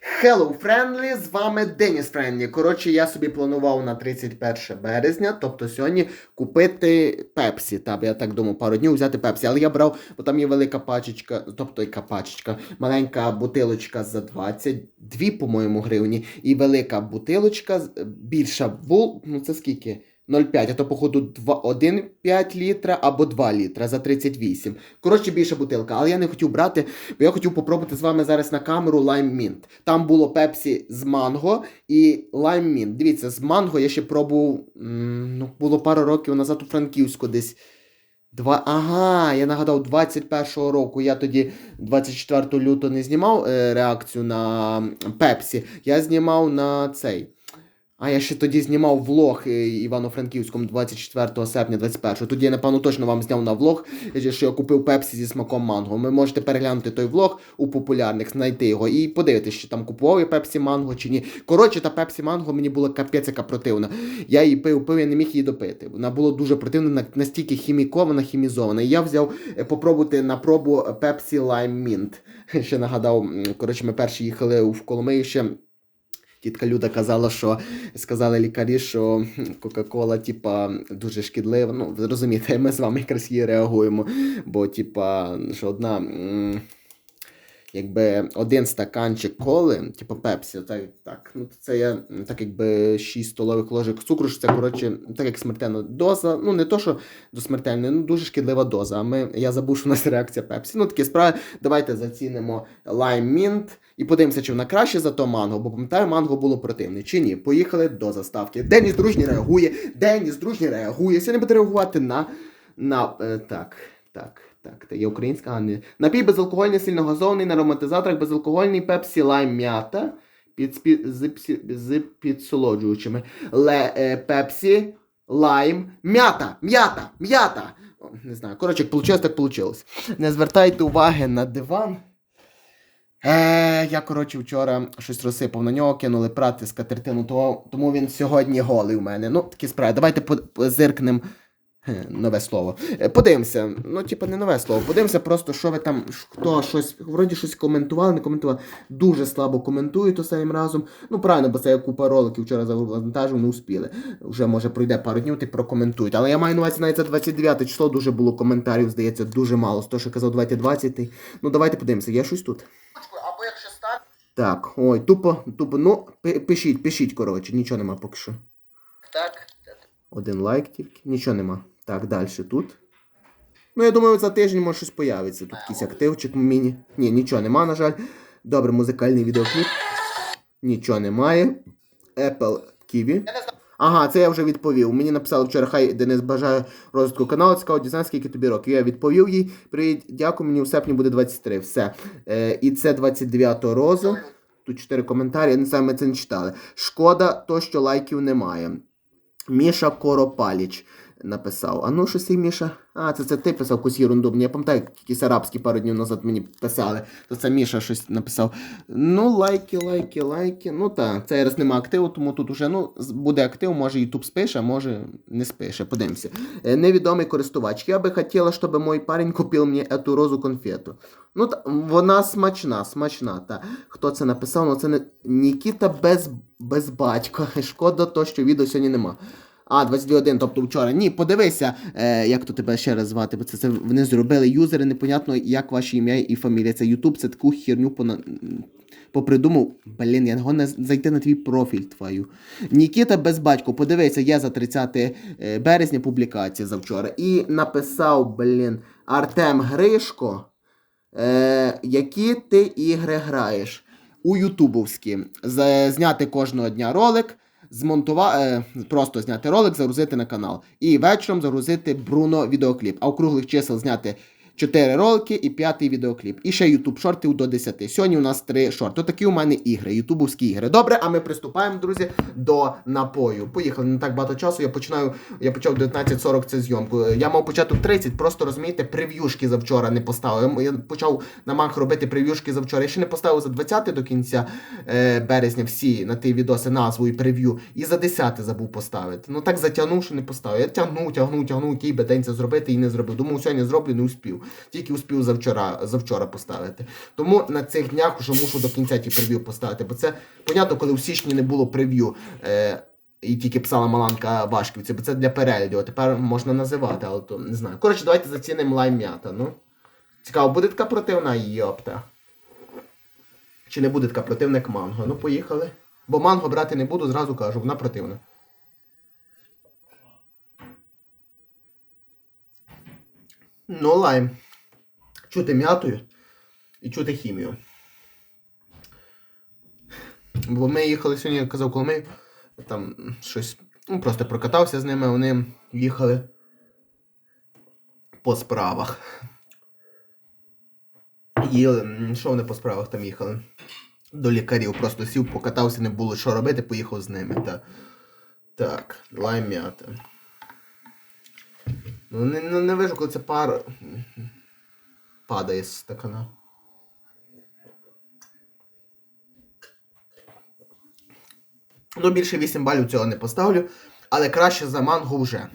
Hello, Friendly, з вами Деніс Friendly. Коротше, я собі планував на 31 березня, тобто сьогодні, купити пепсі. Та, я так думав, пару днів взяти пепсі. Але я брав, бо там є велика пачечка, тобто яка пачечка, маленька бутилочка за 22, по-моєму, гривні, і велика бутилочка, з- більша бул, ну це скільки? 0,5, а то, походу, 1,5 літра або 2 літра за 38. Коротше, більша бутилка. Але я не хотів брати, бо я хотів попробувати з вами зараз на камеру Lime Mint. Там було пепсі з манго і Lime Mint. Дивіться, з манго я ще пробував, ну, було пару років назад у Франківську десь. Два, ага, я нагадав, 21-го року я тоді 24 лютого не знімав е, реакцію на Пепсі. Я знімав на цей. А я ще тоді знімав влог е, Івано-Франківському 24 серпня 21 Тоді я, напевно, точно вам зняв на влог, що я купив пепсі зі смаком манго. Ви можете переглянути той влог у популярних, знайти його і подивитися, чи там купував я пепсі манго чи ні. Коротше, та пепсі манго мені була капець яка противна. Я її пив, пив, я не міг її допити. Вона була дуже противна, настільки хімікована, хімізована. І я взяв е, попробувати на пробу Pepsi Lime Mint. Ще нагадав, коротше, ми перші їхали в Коломию ще. Тітка Люда казала, що сказали лікарі, що Кока-Кола, типа, дуже шкідлива. Ну, розумієте, ми з вами якраз реагуємо. Бо, типа, що одна. Якби один стаканчик коли, типу пепсі, так, так, ну це я так якби 6 столових ложок цукру, що це коротше, так як смертельна доза. Ну не то, що до смертельної, ну дуже шкідлива доза. А ми, я забув, що у нас реакція пепсі. Ну такі справи. Давайте зацінимо Lime Mint і подивимося, чи вона краще за то манго, бо пам'ятаю, манго було противне. Чи ні? Поїхали до заставки. Деніс дружній реагує, Деніс дружній реагує. Сьогодні буде реагувати на. на е, так, так. Так, це є українська, а не. Напій безалкогольний, сильно газований на ароматизаторах, безалкогольний пепсі лайм м'ята під, з, з підсолоджуючими. Ле, е, пепсі лайм м'ята, м'ята, м'ята. Не знаю, коротше, як вийшло, так вийшло. Не звертайте уваги на диван. Е, я, коротше, вчора щось розсипав на нього, кинули прати скатертину, того, тому він сьогодні голий у мене. Ну, такі справи. Давайте по- позиркнем. Хе, Нове слово. Е, Подивимося. Ну, типу, не нове слово. Подивимося просто, що ви там, хто щось, вроді щось коментували, не коментували. Дуже слабо коментують останнім разом. Ну, правильно, бо це я купа роликів вчора завантажив, не успіли. Вже може пройде пару днів, ти прокоментують. Але я маю на увазі навіть за 29 число дуже було коментарів, здається, дуже мало. З того, що казав, давайте 20. Ну, давайте подивимося, є щось тут. Або якщо стати, Так, ой, тупо, тупо, ну, пишіть, пишіть, коротше, нічого нема поки що. так. Один лайк тільки, нічого нема. Так, далі тут. Ну, я думаю, за тиждень може щось появиться. Тут якийсь активчик міні. Ні, нічого нема, на жаль. Добре, музикальний відеокліп. Нічого немає. Apple Kiwi. Ага, це я вже відповів. Мені написали вчора, хай Денис бажає розвитку каналу, цікаво дізнатися, скільки тобі років. Я відповів їй. Привіт, дякую, мені у серпні буде 23. Все. Е, і це 29 розу. Тут 4 коментарі, я не знаю, ми це не читали. Шкода, то, що лайків немає. Міша Коропаліч написав. А ну, щось і Міша. А, це, це ти писав якусь ерунду. Я пам'ятаю, якісь арабські пару днів назад мені писали. То це Міша щось написав. Ну, лайки, лайки, лайки. Ну так, це раз нема активу, тому тут уже ну, буде актив, може YouTube спише, а може не спише. Подивимося. Е, Невідомий користувач. Я би хотіла, щоб мой парень купив мені эту розу конфету. Ну, та, вона смачна, смачна. Та. Хто це написав? Ну, це не Нікіта без, без батька. Шкода то, що відео сьогодні нема. А, 22.1, тобто вчора. Ні, подивися, е, як то тебе ще раз звати, бо це, це вони зробили юзери, непонятно, як ваше ім'я і фамілія. Це Ютуб, це таку херню пона... попридумав. Блін, я не можу зайти на твій профіль твою. Нікіта без батько, подивися, є за 30 е, березня публікація завчора. І написав, блін, Артем Гришко, е, які ти ігри граєш у Ютубовські. Зняти кожного дня ролик, змонтувати, е, просто зняти ролик, загрузити на канал. І вечором загрузити Бруно відеокліп. А у круглих чисел зняти 4 ролики і 5 відеокліп. І ще YouTube шортів до 10. Сьогодні у нас 3 шорти. Такі у мене ігри, ютубовські ігри. Добре, а ми приступаємо, друзі, до напою. Поїхали не так багато часу. Я починаю. Я почав 19.40 це зйомку. Я мав початок 30, просто розумієте, прев'юшки завчора не поставив. Я почав на манх робити прев'юшки завчора. Я ще не поставив за 20 до кінця е, березня всі на ті відоси назву і прев'ю. І за 10 забув поставити. Ну так затягнув, що не поставив. Я тягнув, тягнув, тягнув, який би день це зробити і не зробив. Думав, сьогодні зроблю, не успів. Тільки успів завчора, завчора поставити. Тому на цих днях вже мушу до кінця ті прев'ю поставити. Бо це понятно, коли в січні не було прев'ю. Е, і тільки писала Маланка Вашківці, бо це для перегляду, тепер можна називати, але то не знаю. Коротше, давайте зацінимо лайм м'ята. Ну. Цікаво, буде така противна йопта. Чи не буде така противна, як манго? Ну, поїхали. Бо манго брати не буду, зразу кажу, вона противна. Ну, лайм. Чути м'ятою і чути хімію. Бо ми їхали сьогодні, я казав Коломию, там щось. Ну, просто прокатався з ними, вони їхали по справах. Їли, що вони по справах там їхали? До лікарів. Просто сів, покатався, не було що робити, поїхав з ними. Та... Так, лайм м'ята. Ну, не, не, не вижу, коли це пар падає з стакана. Ну, більше 8 балів цього не поставлю, але краще за манго вже.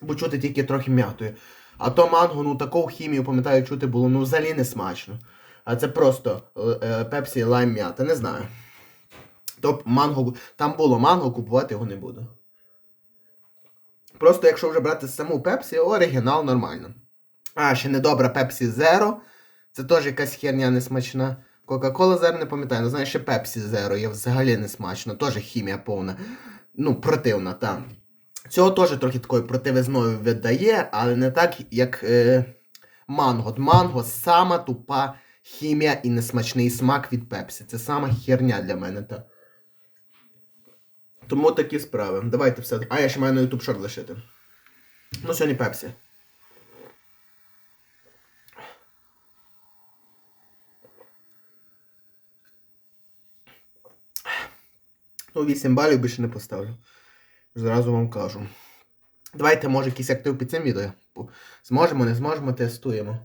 Бо чути тільки трохи м'ятою. А то манго, ну таку хімію, пам'ятаю, чути було ну взагалі не смачно. А це просто е, пепсі лайм м'ята, не знаю. То манго, там було манго, купувати його не буду. Просто якщо вже брати саму пепсі, оригінал нормально. А, ще недобра Пепсі Zero. Це теж якась херня несмачна. Кока-кола Zero не пам'ятаю, ну знаєш, ще Пепсі Zero є взагалі не смачно, теж хімія повна. Ну, противна, там. Цього теж трохи такою противизною видає, але не так, як е, манго. Манго сама тупа хімія і несмачний смак від Пепсі. Це сама херня для мене. Та. Тому такі справи. Давайте все. А я ще маю на YouTube шорт лишити. Ну, сьогодні Пепсі. Ну, 8 балів більше не поставлю. Зразу вам кажу. Давайте, може, якийсь актив під цим відео. Зможемо, не зможемо, тестуємо.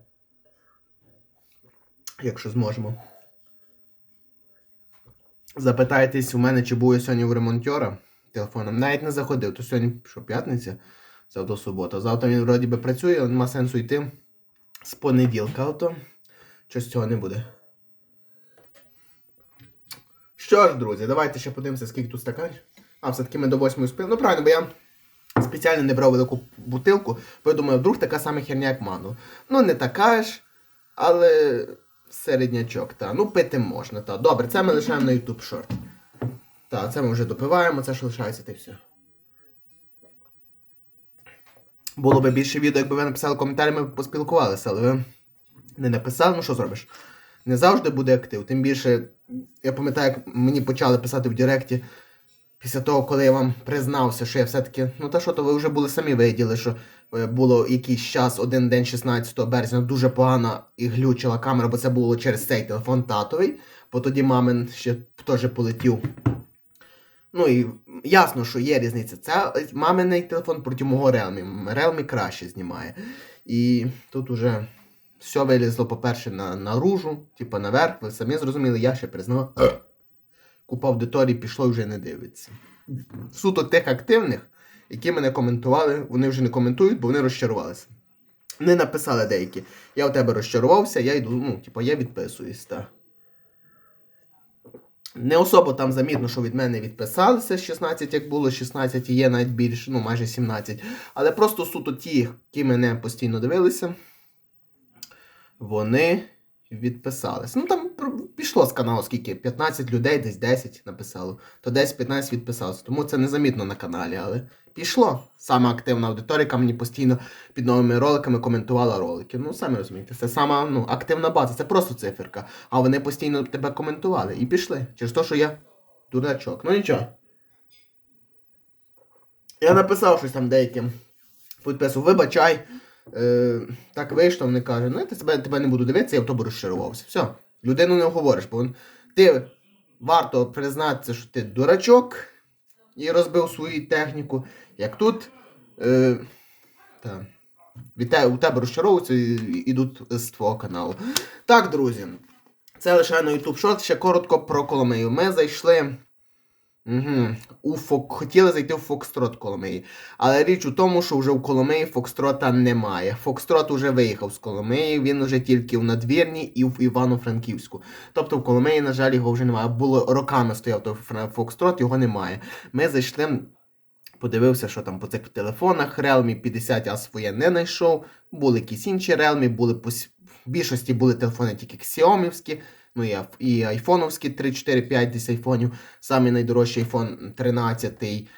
Якщо зможемо. Запитайтесь у мене, чи був я сьогодні в ремонтера телефоном. Навіть не заходив, то сьогодні що, п'ятниця, завтра субота. Завтра він вроді би працює, але нема сенсу йти з понеділка, а то щось цього не буде. Що ж, друзі, давайте ще подивимося, скільки тут стаканів. А, все-таки ми до восьмої спили. Ну, правильно, бо я спеціально не брав велику бутилку, бо я думаю, вдруг така сама херня, як ману. Ну, не така ж, але середнячок, та. Ну, пити можна, та. Добре, це ми лишаємо на YouTube шорт. Та, це ми вже допиваємо, це ж лишається та й все. Було би більше відео, якби ви написали коментарі, ми б поспілкувалися, але ви не написали, ну що зробиш? Не завжди буде актив. Тим більше, я пам'ятаю, як мені почали писати в Директі після того, коли я вам признався, що я все-таки. Ну та що, то ви вже були самі виділи, що е, було якийсь час, один день 16 березня, дуже погано і глючила камера, бо це було через цей телефон татовий, бо тоді мамин ще теж полетів. Ну і ясно, що є різниця. Це маминий телефон проти мого Realme. Realme краще знімає. І тут уже все вилізло, по-перше, на, наружу, типу наверх, ви самі зрозуміли, я ще признав. Купа аудиторії пішло і вже не дивиться. Суто тих активних, які мене коментували, вони вже не коментують, бо вони розчарувалися. Не написали деякі. Я у тебе розчарувався, я йду, ну, типу, я відписуюсь, так. Не особо там замітно, що від мене відписалися 16, як було 16, і є навіть більше, ну майже 17. Але просто суто ті, які мене постійно дивилися, вони відписались. Ну там пішло з каналу скільки? 15 людей, десь 10 написало. То десь 15 відписалося. Тому це незамітно на каналі, але пішло. Сама активна аудиторія, мені постійно під новими роликами коментувала ролики. Ну, самі розумієте, це сама ну, активна база, це просто циферка. А вони постійно тебе коментували і пішли. Через те, що я дурачок. Ну нічого. Я написав щось там деяким. Підписував, вибачай. Е, так вийшло, вони кажуть, ну я тебе, тебе не буду дивитися, я в тобі розчарувався. Все, людину не говориш, бо ти варто признатися, що ти дурачок і розбив свою техніку. Як тут е, та, від те, у тебе розчаровуються і йдуть з твого каналу. Так, друзі, це лише на YouTube Short. Ще коротко про Коломию. Ми зайшли Угу. У Фок... Хотіли зайти в Фокстрот Коломиї. Але річ у тому, що вже в Коломиї Фокстрота немає. Фокстрот уже виїхав з Коломиї, він уже тільки в Надвірні і в Івано-Франківську. Тобто в Коломиї, на жаль, його вже немає. Було роками стояв той Фокстрот, його немає. Ми зайшли. Подивився, що там по цих телефонах Realme 50 а своє не знайшов. Були якісь інші Realme, були в більшості були телефони тільки Xiaomi, ну і, і айфоновські 3, 4, 5 десь айфонів. Самий найдорожчий iPhone 13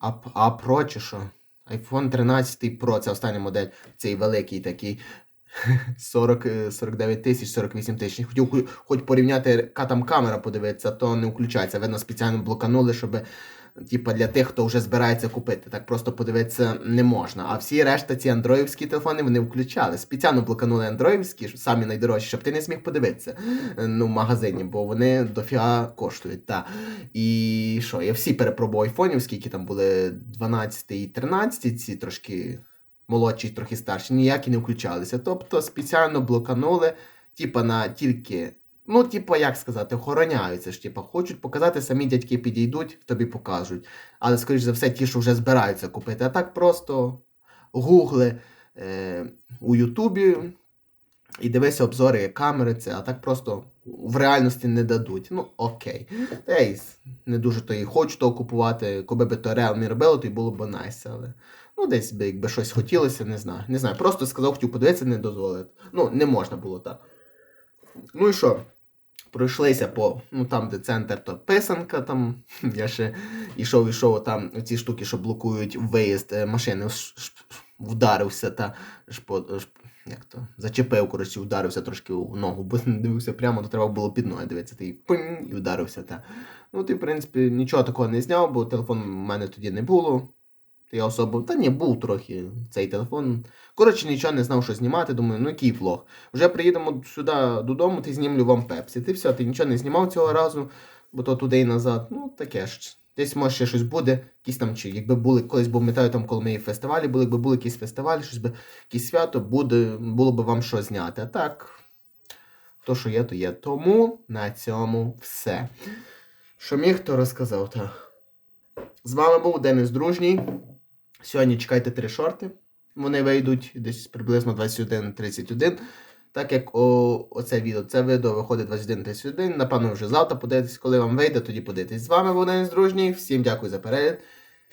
а, а Pro чи що? iPhone 13 Pro, це остання модель, цей великий такий. 40, е, 49 тисяч, 48 тисяч. Хотів хоч порівняти, яка там камера подивитися, то не включається. Видно, спеціально блоканули, щоб типа, для тих, хто вже збирається купити. Так просто подивитися не можна. А всі решта ці андроївські телефони вони включали. Спеціально блоканули андроївські, самі найдорожчі, щоб ти не зміг подивитися е, ну, в магазині, бо вони дофіга коштують. Та. І що, я всі перепробував айфонів, скільки там були 12 і 13, ці трошки молодші, трохи старші, ніякі не включалися. Тобто спеціально блоканули, типа на тільки. Ну, типа, як сказати, охороняються ж, типа, хочуть показати, самі дядьки підійдуть, тобі покажуть. Але, скоріш за все, ті, що вже збираються купити. А так просто гугли е, у Ютубі і дивися обзори камери, це, а так просто в реальності не дадуть. Ну, окей. Та не дуже то і хочу того купувати. Коли би то Realme робило, то й було б найс, але. Ну, десь би, якби щось хотілося, не знаю. Не знаю. Просто сказав, хотів подивитися, не дозволив. Ну, не можна було так. Ну і що? Пройшлися по, ну там, де центр, то писанка, там я ще ішов, ішов, там ці штуки, що блокують виїзд е, машини, вдарився та як то, зачепив, коротше, вдарився трошки у ногу, бо дивився прямо, то треба було під ноги дивитися, ти пинь, і вдарився. Та. Ну, ти, в принципі, нічого такого не зняв, бо телефон в мене тоді не було. Я особо, та ні, був трохи цей телефон. Коротше, нічого не знав, що знімати. Думаю, ну який влог. Вже приїдемо сюди додому, ти знімлю вам пепсі. Ти все, ти нічого не знімав цього разу, бо то туди і назад. Ну, таке ж. Десь може ще щось буде, якісь там, чи якби були колись, бо пам'ятаю, там, коли ми фестивалі були, якби були якісь фестивалі, щось би, якісь свято, буде, було б вам що зняти. А так, то, що є, то є. Тому на цьому все. Що міг, то розказав. Так. З вами був Денис Дружній. Сьогодні чекайте три шорти. Вони вийдуть десь приблизно 21.31. Так як о, оце відео, це відео виходить 21.31. Напевно, вже завтра подивитесь, коли вам вийде, тоді подивитесь. З вами був Денис Дружній. Всім дякую за перегляд.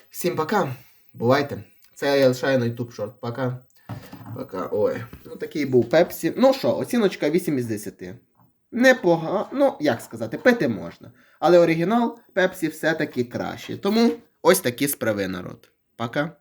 Всім пока. Бувайте. Це я лишаю на YouTube шорт. Пока. Пока. Ой. Ну такий був Пепсі. Ну що, оціночка 8 із 10. Непогано, ну як сказати, пити можна. Але оригінал Пепсі все-таки краще. Тому ось такі справи, народ. Пока.